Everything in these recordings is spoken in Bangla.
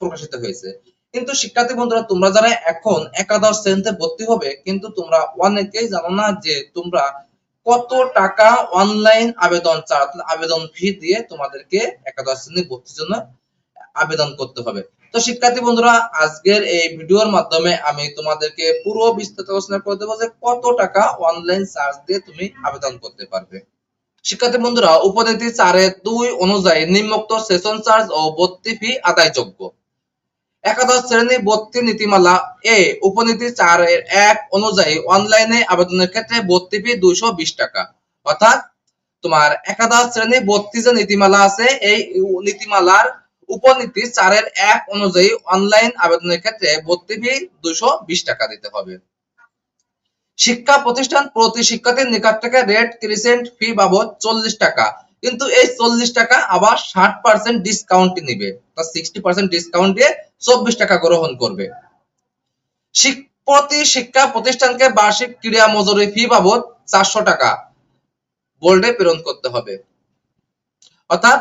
প্রকাশিত হয়েছে। কিন্তু শিক্ষার্থী বন্ধুরা, তোমরা যারা এখন একাদশ শ্রেণীতে ভর্তি হবে, কিন্তু তোমরা অনেকেই জানো না যে তোমরা কত টাকা অনলাইন আবেদন আবেদন ফি দিয়ে তোমাদেরকে একাদশ শ্রেণি ভর্তির জন্য আবেদন করতে হবে। তো শিক্ষার্থী বন্ধুরা, আজকের এই ভিডিওর মাধ্যমে আমি তোমাদেরকে পুরো বিস্তারিত আলোচনা করে দেবো যে কত টাকা অনলাইন চার্জ দিয়ে তুমি আবেদন করতে পারবে। শিক্ষার্থী বন্ধুরা উপনীতি চারের দুই অনুযায়ী নিম্নোক্ত সেশন চার্জ ও ভর্তি ফি আদায়যোগ্য। একাদশ শ্রেণি ভর্তি নীতিমালা এ উপনীতি চারের এক অনুযায়ী অনলাইনে আবেদনের ক্ষেত্রে ভর্তি ফি দুইশো বিশ টাকা। অর্থাৎ তোমার একাদশ শ্রেণি ভর্তি যে নীতিমালা আছে, এই নীতিমালার উপনীতি চারের এক অনুযায়ী অনলাইন আবেদনের ক্ষেত্রে ভর্তি ফি দুইশো বিশ টাকা দিতে হবে। শিক্ষা প্রতিষ্ঠান প্রতি শিক্ষার্থীর নিকট থেকে রেট ক্রিসেন্ট ফি বাবদ চল্লিশ টাকা। কিন্তু এই চল্লিশ টাকা আবার ষাট পার্সেন্ট ডিসকাউন্ট নিবে। সিক্সটি পার্সেন্ট ডিসকাউন্ট দিয়ে চব্বিশ টাকা গ্রহণ করবে। প্রতি শিক্ষা প্রতিষ্ঠানকে বার্ষিক ক্রীড়া মজুরি ফি বাবদ চারশো টাকা বোর্ডে প্রেরণ করতে হবে। অর্থাৎ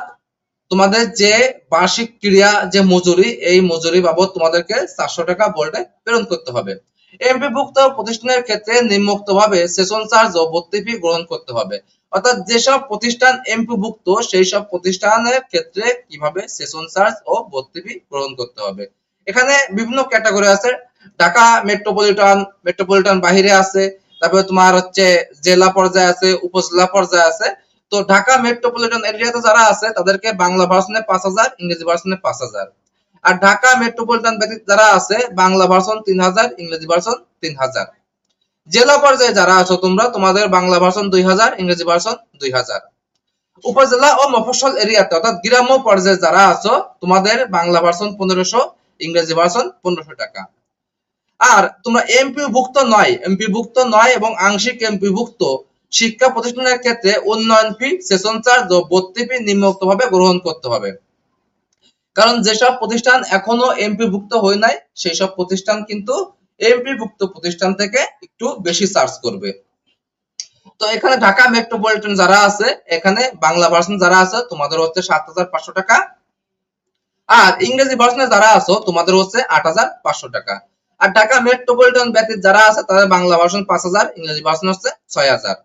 তোমাদের যে বার্ষিক ক্রিয়া, যে মজুরি, এই মজুরি বাবদ তোমাদেরকে চারশো টাকা বোর্ডে প্রেরণ করতে হবে। এমপিভুক্ত প্রতিষ্ঠানের ক্ষেত্রে নিম্নোক্ত ভাবে সেশন চার্জ ও ভর্তি ফি গ্রহণ করতে হবে। অর্থাৎ যেসব প্রতিষ্ঠান এমপিভুক্ত সেই সব প্রতিষ্ঠানের ক্ষেত্রে কীভাবে সেশন চার্জ ও ভর্তি ফি গ্রহণ করতে হবে। এখানে বিভিন্ন ক্যাটাগরি আছে। ঢাকা মেট্রোপলিটন মেট্রোপলিটন বাহিরে আছে। তারপরে তোমার হচ্ছে জেলা পর্যায়ে আছে, উপজেলা পর্যায়ে আছে। তো ঢাকা মেট্রোপলিটন এরিয়াতে যারা আছে, তাদেরকে বাংলা ভার্সনে পাঁচ হাজার, ইংরেজি ভার্সনে পাঁচ হাজার। আর ঢাকা মেট্রোপলিটন ব্যতীত যারা আছে, বাংলা ভার্সন তিন হাজার, ইংরেজি ভার্সন তিন হাজার। জেলা পর্যায়ে যারা আছো তোমরা, তোমাদের বাংলা ভার্সন দুই হাজার, ইংরেজি ভার্সন দুই হাজার। উপজেলা ও মফস্বল এরিয়াতে, অর্থাৎ গ্রাম্য পর্যায়ে যারা আছো, তোমাদের বাংলা ভার্সন পনেরোশো, ইংরেজি ভার্সন পনেরোশো টাকা। আর তোমরা এমপি ভুক্ত নয় এমপি ভুক্ত নয় এবং আংশিক এমপি ভুক্ত শিক্ষা প্রতিষ্ঠানের ক্ষেত্রে উন্নয়ন ফি সেশন চার্জ ও ভর্তি ফি নিম্নোক্ত ভাবে গ্রহণ করতে হবে। কারণ যেসব প্রতিষ্ঠান এখনও এমপি ভুক্ত হয় নাই সেই সব প্রতিষ্ঠান কিন্তু এমপি ভুক্ত প্রতিষ্ঠান থেকে একটু বেশি চার্জ করবে। তো এখানে ঢাকা মেট্রোপলিটন যারা আছে, এখানে বাংলা ভার্সন যারা আছে, তোমাদের হচ্ছে সাত হাজার পাঁচশো টাকা। আর ইংরেজি ভার্সনে যারা আছো, তোমাদের হচ্ছে আট হাজার পাঁচশো টাকা। আর ঢাকা মেট্রোপলিটন ব্যতীত যারা আছে, তাদের বাংলা ভার্সন পাঁচ হাজার, ইংরেজি ভার্সন হচ্ছে ছয় হাজার।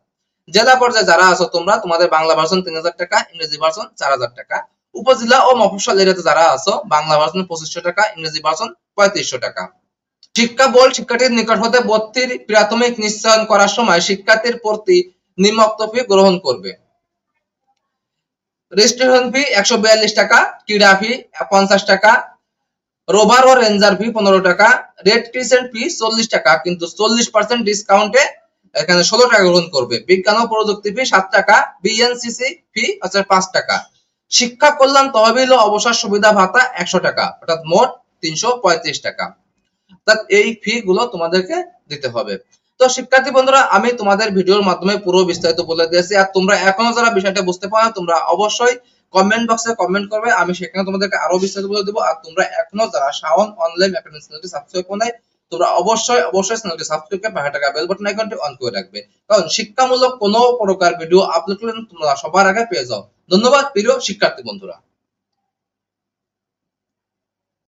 জেলা পর্যায়ে যারা আছো তোমরা, তোমাদের বাংলা ভার্সন তিন হাজার টাকা, ইংরেজি ভার্সন চার হাজার টাকা। উপজেলা ও মফস্বল এরিয়াতে যারা আছো, বাংলা ভার্সন পঁচিশশো টাকা, ইংরেজি ভার্সন পঁয়ত্রিশশো টাকা। শিক্ষা বোর্ড শিক্ষার্থীর নিকট হতে ভর্তির প্রাথমিক নিশ্চয়ন করার সময় শিক্ষার্থীর প্রতি নিম্নোক্ত ফি গ্রহণ করবে। রেজিস্ট্রেশন ফি একশো বিয়াল্লিশ টাকা, ক্রীড়া ফি পঞ্চাশ টাকা রোভার ও রেঞ্জার ফি পনেরো টাকা রেড ক্রিসেন্ট ফি চল্লিশ টাকা, কিন্তু চল্লিশ পার্সেন্ট ডিসকাউন্টে এখানে ষোলো টাকা গ্রহণ করবে। বিজ্ঞান ও প্রযুক্তি ফি সাত টাকা বিএনসিসি ফি হচ্ছে পাঁচ টাকা। শিক্ষা কল্যাণ তহবিল ও অবসর সুবিধা ভাতা একশো টাকা, অর্থাৎ মোট তিনশো পঁয়ত্রিশ টাকা। অর্থাৎ এই ফি গুলো তোমাদেরকে দিতে হবে। তো শিক্ষার্থী বন্ধুরা, আমি তোমাদের ভিডিওর মাধ্যমে পুরো বিস্তারিত বলে দিয়েছি। আর তোমরা এখনও যারা বিষয়টা বুঝতে পারো, তোমরা অবশ্যই কমেন্ট বক্সে কমেন্ট করবে। আমি সেখানে তোমাদেরকে আরও বিস্তারিত বলে দেবো। আর তোমরা এখনও যারা শাওন অনলাইন সাবস্ক্রাইব করে তোমরা অবশ্যই অবশ্যই চ্যানেলটি সাবস্ক্রাইব করে পাশে টাকা বেল বাটন আইকনটি অন করে রাখবে। কারণ শিক্ষামূলক কোনো প্রকার ভিডিও আপলোড করলে তোমরা সবার আগে পেয়ে যাও। ধন্যবাদ, প্রিয় শিক্ষার্থী বন্ধুরা।